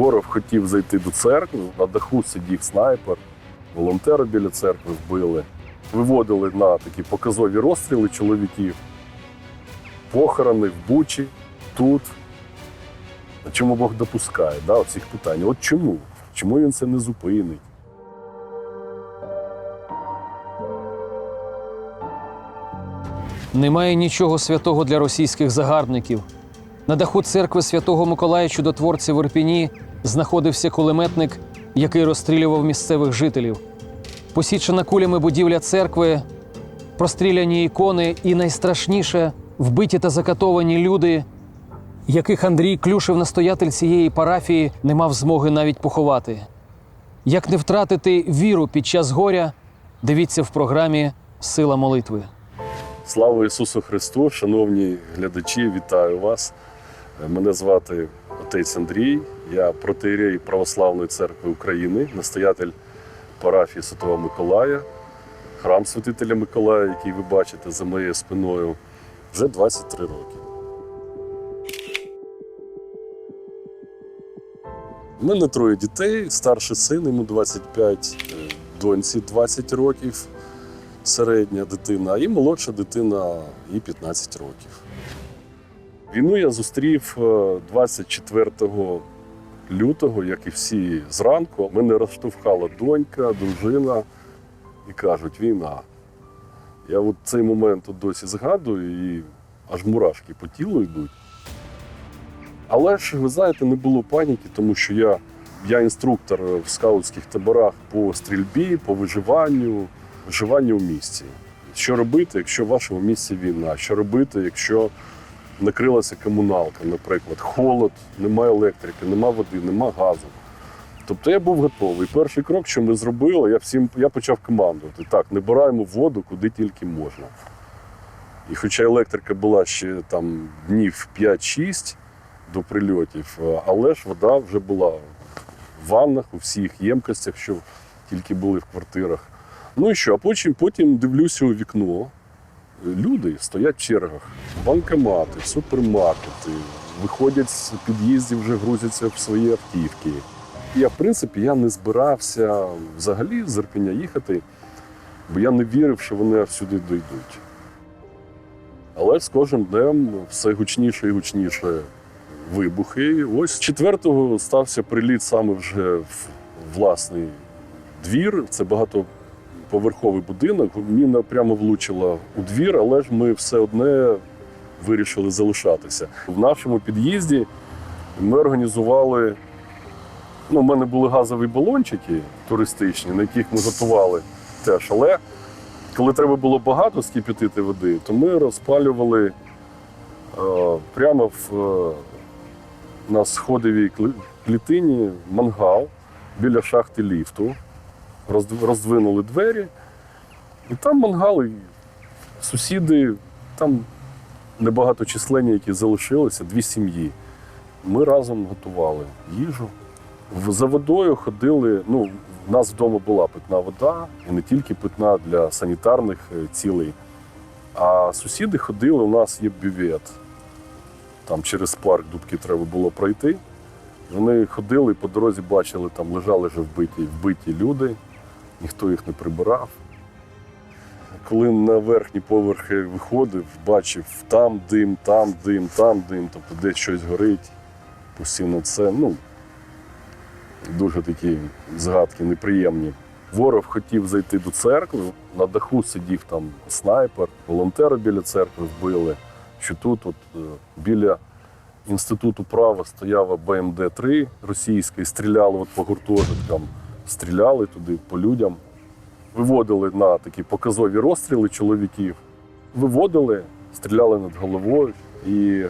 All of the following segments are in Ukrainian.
Ворог хотів зайти до церкви, на даху сидів снайпер, волонтери біля церкви вбили. Виводили на такі показові розстріли чоловіків. Похорони в Бучі, тут. Чому Бог допускає да, цих питань? От чому? Чому він це не зупинить? Немає нічого святого для російських загарбників. На даху церкви святого Миколая Чудотворця в Ірпіні знаходився кулеметник, який розстрілював місцевих жителів. Посічена кулями будівля церкви, простріляні ікони і найстрашніше вбиті та закатовані люди, яких Андрій Клюшев, настоятель цієї парафії, не мав змоги навіть поховати. Як не втратити віру під час горя, дивіться в програмі Сила молитви. Слава Ісусу Христу, шановні глядачі, вітаю вас. Мене звати отець Андрій, я протеєрей Православної церкви України, настоятель парафії Святого Миколая, храм Святителя Миколая, який ви бачите за моєю спиною, вже 23 роки. У мене троє дітей, старший син, йому 25, е, доньці 20 років середня дитина, і молодша дитина їй 15 років. Війну я зустрів е, 24 лютого, як і всі зранку. Мене розштовхала донька, дружина і кажуть, війна. Я от цей момент от досі згадую і аж мурашки по тілу йдуть. Але ж, ви знаєте, не було паніки, тому що я, я інструктор в скаутських таборах по стрільбі, по виживанню, виживанню в місті. Що робити, якщо в вашому місці війна? Що робити, якщо накрилася комуналка, наприклад, холод, немає електрики, немає води, немає газу. Тобто я був готовий. Перший крок, що ми зробили, я всім я почав командувати. Так, набираємо воду куди тільки можна. І хоча електрика була ще там днів 5-6 до прильотів, е, але ж вода вже була в ваннах, у всіх ємкостях, що тільки були в квартирах. Ну і що, а потім, потім дивлюся у вікно. Люди стоять в чергах, банкомати, супермаркети, виходять з під'їздів, вже грузяться в свої автівки. Я, в принципі, я не збирався взагалі з Ірпеня їхати, бо я не вірив, що вони аж сюди дійдуть. Але з кожним днем все гучніше і гучніше вибухи. Ось 4-го стався приліт саме вже в власний двір. Це багатоповерховий будинок. Міна прямо влучила у двір, але ж ми все одне вирішили залишатися. В нашому під'їзді ми організували. Ну, у мене були газові балончики туристичні, на яких ми готували теж. Але коли треба було багато скип'ятити води, то ми розпалювали е, прямо в, е, на сходовій клітині мангал біля шахти ліфту. Роздв- Роздвинули двері, і там мангал, і сусіди, там небагато численні, які залишилися, дві сім'ї. Ми разом готували їжу. За водою ходили. Ну, в нас вдома була питна вода, і не тільки питна для санітарних е, цілей. А сусіди ходили, у нас є бювет. Там через парк дубки треба було пройти. Вони ходили по дорозі бачили, там лежали вже вбиті, вбиті люди, ніхто їх не прибирав. Коли на верхні поверхи виходив, бачив там дим, там дим, там дим, тобто десь щось горить. Постійно це, ну, дуже такі згадки неприємні. Ворог хотів зайти до церкви, на даху сидів там снайпер, волонтери біля церкви вбили. Що тут, от, е, біля інституту права стояла БМД-3 російська і стріляли от по гуртожиткам, стріляли туди по людям. Виводили на такі показові розстріли чоловіків. Виводили, стріляли над головою. І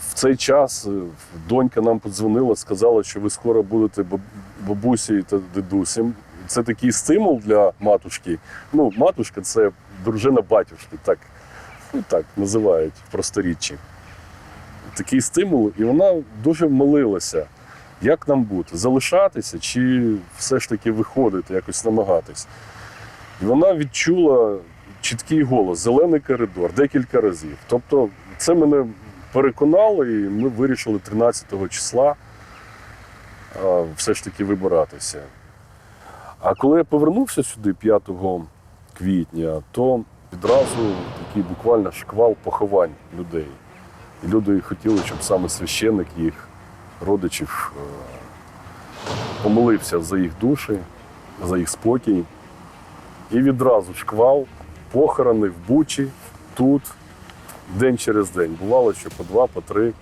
в цей час е, донька нам подзвонила, сказала, що ви скоро будете баб- бабусею та дідусем. Це такий стимул для матушки. Ну, матушка це дружина батюшки, так, ну, так називають просторіччі. Такий стимул, і вона дуже молилася, як нам бути, залишатися чи все ж таки виходити, якось намагатись. І вона відчула чіткий голос, зелений коридор декілька разів. Тобто, це мене переконало, і ми вирішили 13 числа все ж таки вибиратися. А коли я повернувся сюди 5 квітня, то відразу такий буквально шквал поховань людей. І люди хотіли, щоб саме священник їх родичів е, помолився за їх душі, за їх спокій. І відразу шквал, похорони в Бучі, тут, день через день. Бувало, що по два, по три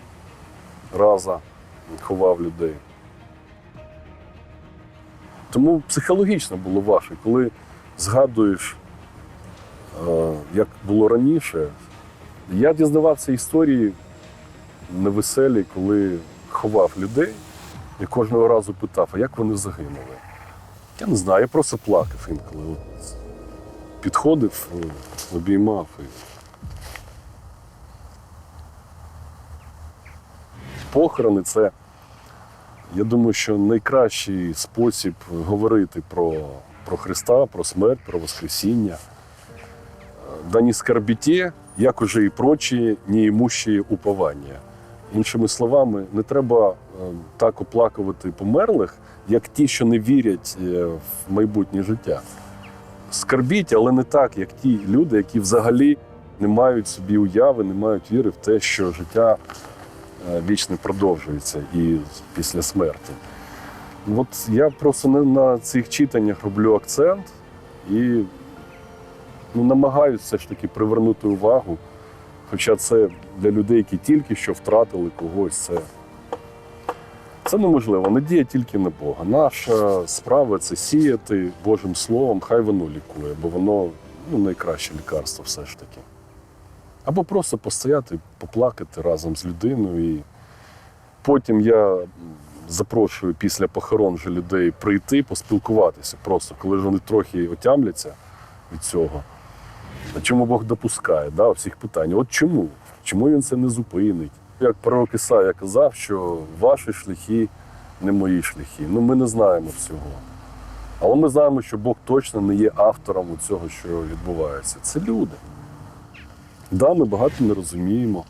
рази ховав людей. Тому психологічно було важко, коли згадуєш, е, як було раніше. Я дізнавався історії невеселі, коли ховав людей і кожного разу питав, а як вони загинули. Я не знаю, я просто плакав інколи. Підходив, е, обіймав. І... Похорони це, я думаю, що найкращий спосіб говорити про, про Христа, про смерть, про Воскресіння. Да не скорбіте, як уже і прочі неімущі уповання. Іншими словами, не треба е, так оплакувати померлих, як ті, що не вірять е, в майбутнє життя. Скорбіть, але не так, як ті люди, які взагалі не мають собі уяви, не мають віри в те, що життя е, вічне продовжується і після смерті. От я просто на цих читаннях роблю акцент і ну, намагаюся все ж таки привернути увагу. Хоча це для людей, які тільки що втратили когось, це, це неможливо. Надія тільки на Бога. Наша справа це сіяти Божим Словом, хай воно лікує, бо воно ну, найкраще лікарство все ж таки. Або просто постояти, поплакати разом з людиною. І потім я запрошую після похорон вже людей прийти, поспілкуватися просто, коли ж вони трохи отямляться від цього. Чому Бог допускає да, всіх питань? От чому? Чому він це не зупинить? Як пророк Ісая казав, що ваші шляхи не мої шляхи. Ну ми не знаємо всього. Але ми знаємо, що Бог точно не є автором цього, що відбувається. Це люди. Да, ми багато не розуміємо.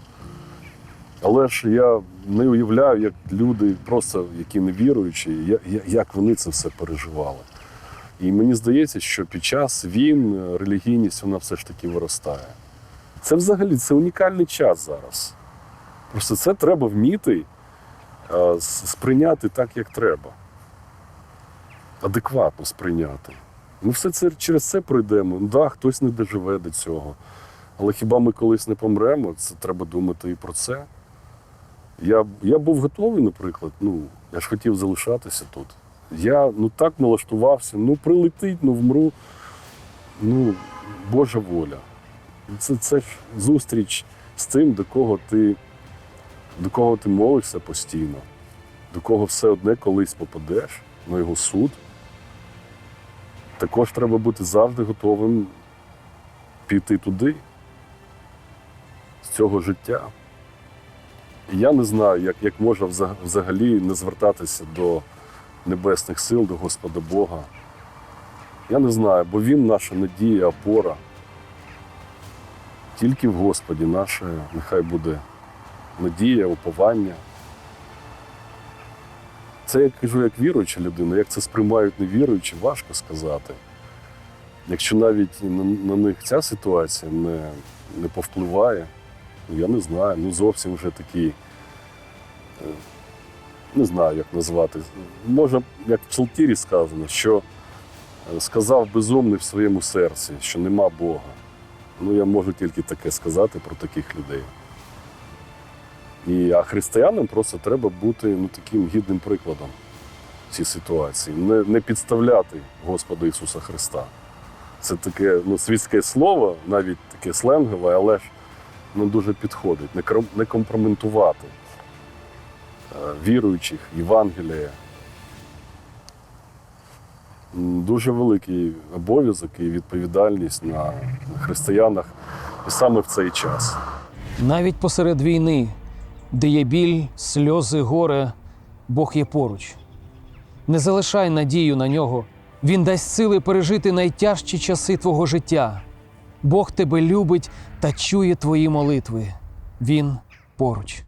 Але ж я не уявляю, як люди, просто які не віруючі, як вони це все переживали. І мені здається, що під час війн е, релігійність вона все ж таки виростає. Це взагалі це унікальний час зараз. Просто це треба вміти е, сприйняти так, як треба. Адекватно сприйняти. Ми все це через це пройдемо. Ну, да, хтось не доживе до цього. Але хіба ми колись не помремо? Це треба думати і про це. Я, я був готовий, наприклад, ну, я ж хотів залишатися тут. Я ну так налаштувався, ну прилетить, ну вмру. Ну, Божа воля. Це, це ж зустріч з тим, до кого ти, до кого ти молишся постійно, до кого все одне колись попадеш, на його суд. Також треба бути завжди готовим піти туди, з цього життя. І я не знаю, як, як можна взагалі не звертатися до небесних сил, до Господа Бога. Я не знаю, бо Він наша надія, опора. Тільки в Господі наша нехай буде надія, уповання. Це я кажу як віруюча людина, як це сприймають невіруючі, важко сказати. Якщо навіть на, них ця ситуація не, не повпливає, ну я не знаю, ну зовсім вже такі, е, не знаю, як назвати. Може, як в Псалтірі сказано, що е, сказав безумний в своєму серці, що нема Бога. Ну, я можу тільки таке сказати про таких людей. І, а християнам просто треба бути ну, таким гідним прикладом в цій ситуації. Не, не підставляти Господа Ісуса Христа. Це таке ну, світське слово, навіть таке сленгове, але ж ну, дуже підходить. Не, е, віруючих, Євангелія. Дуже великий обов'язок і відповідальність на християнах і саме в цей час. Навіть посеред війни, де є біль, сльози, горе, Бог є поруч. Не залишай надію на нього. Він дасть сили пережити найтяжчі часи твого життя. Бог тебе любить та чує твої молитви. Він поруч.